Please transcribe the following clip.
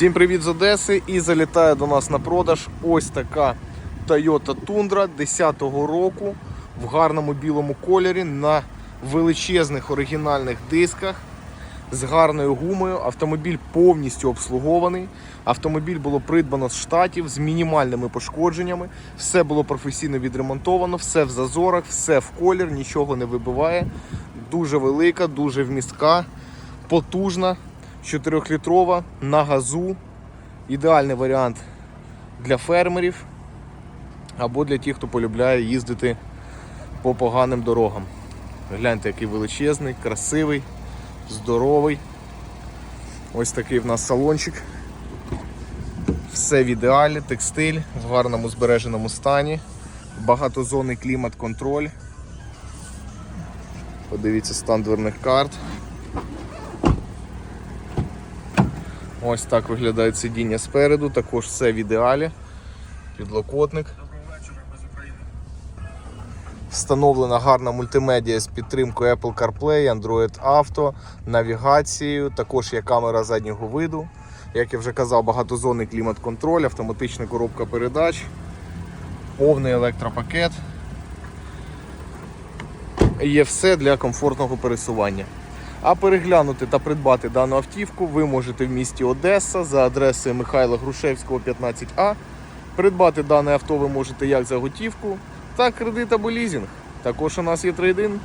Всім привіт з Одеси і залітає до нас на продаж ось така Toyota Tundra 10-го року в гарному білому кольорі на величезних оригінальних дисках з гарною гумою. Автомобіль повністю обслугований. Автомобіль було придбано з штатів з мінімальними пошкодженнями. Все було професійно відремонтовано, все в зазорах, все в колір, нічого не вибиває. Дуже велика, дуже вмістка, потужна. 4-літрова на газу. Ідеальний варіант для фермерів або для тих, хто полюбляє їздити по поганим дорогам. Гляньте, який величезний, красивий, здоровий. Ось такий в нас салончик. Все в ідеалі, текстиль в гарному збереженому стані, багатозонний клімат-контроль. Подивіться стан дверних карт. Ось так виглядає сидіння спереду, також все в ідеалі. Підлокотник. Встановлена гарна мультимедіа з підтримкою Apple CarPlay, Android Auto, навігацією. Також є камера заднього виду. Як я вже казав, багатозонний клімат-контроль, автоматична коробка передач, повний електропакет. Є все для комфортного пересування. А переглянути та придбати дану автівку ви можете в місті Одеса за адресою Михайла Грушевського, 15А. Придбати дане авто ви можете як за готівку, так кредит або лізинг. Також у нас є трейдин.